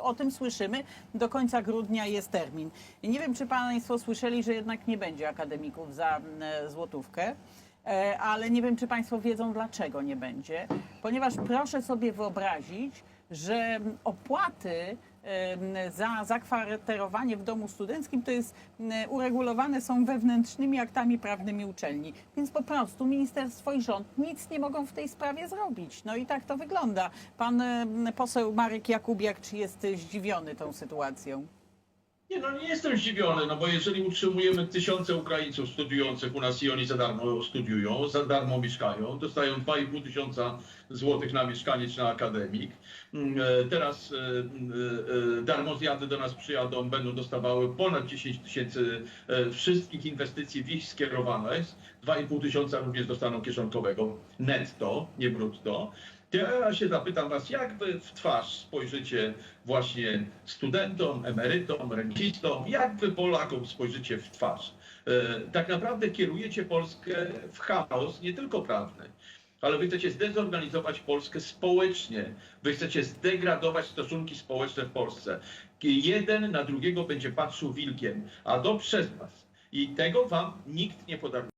o tym słyszymy. Do końca grudnia jest termin. Nie wiem, czy Państwo słyszeli, że jednak nie będzie akademików za złotówkę. E, Ale nie wiem, czy Państwo wiedzą, dlaczego nie będzie. Ponieważ proszę sobie wyobrazić, że opłaty za zakwaterowanie w domu studenckim to jest uregulowane są wewnętrznymi aktami prawnymi uczelni. Więc po prostu ministerstwo i rząd nic nie mogą w tej sprawie zrobić. No i tak to wygląda. Pan poseł Marek Jakubiak, czy jest zdziwiony tą sytuacją? Nie, no nie jestem zdziwiony, no bo jeżeli utrzymujemy tysiące Ukraińców studiujących u nas i oni za darmo studiują, za darmo mieszkają, dostają 2,5 tysiąca złotych na mieszkanie czy na akademik. Mm, e, Teraz e, e, e, darmozjady do nas przyjadą, będą dostawały ponad 10 tysięcy wszystkich inwestycji w ich skierowanych. 2,5 tysiąca również dostaną kieszonkowego netto, nie brutto. Ja się zapytam Was, jak Wy w twarz spojrzycie właśnie studentom, emerytom, rencistom, jak Wy Polakom spojrzycie w twarz? E, Tak naprawdę kierujecie Polskę w chaos, nie tylko prawny, ale Wy chcecie zdezorganizować Polskę społecznie. Wy chcecie zdegradować stosunki społeczne w Polsce. Jeden na drugiego będzie patrzył wilkiem, a to przez Was. I tego Wam nikt nie podaruje.